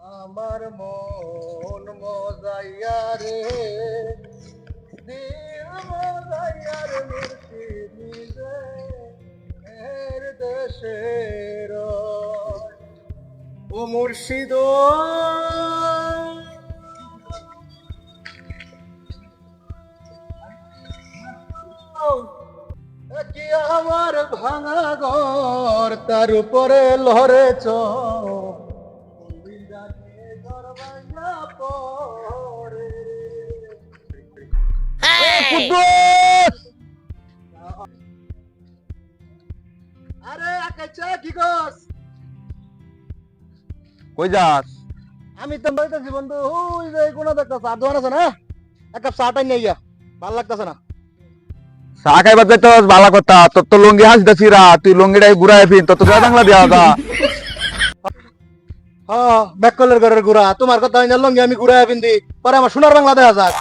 আমার মন মজাইয়া রে, দিল মজাইয়া রে মুর্শিদ এর দেশের ও মুর্শিদ কি আমার ভাঙা ঘর, তার উপরে লহরে চর! আরে আকাইছা কি কস কই যাস? আমি তো বলতেছি বন্ধু ওই যে কোন দেখতেছ আর দোকান আছে না? এক কাপ চাটাই নিয়ে গিয়া ভালো লাগতেছে না। চা খাইবার যাইতস ভালো কথা তোর তো লুঙ্গি হাসিতাছি রা তুই লুঙ্গিটাই ঘুরাই ফিন তোর তো বাংলা দেওয়া ব্যাকলের ঘরের গুড়া, তোমার কথা লঙ্গি আমি ঘুরাই পিন্দি, পরে আমার সোনার বাংলা দেখা যাক।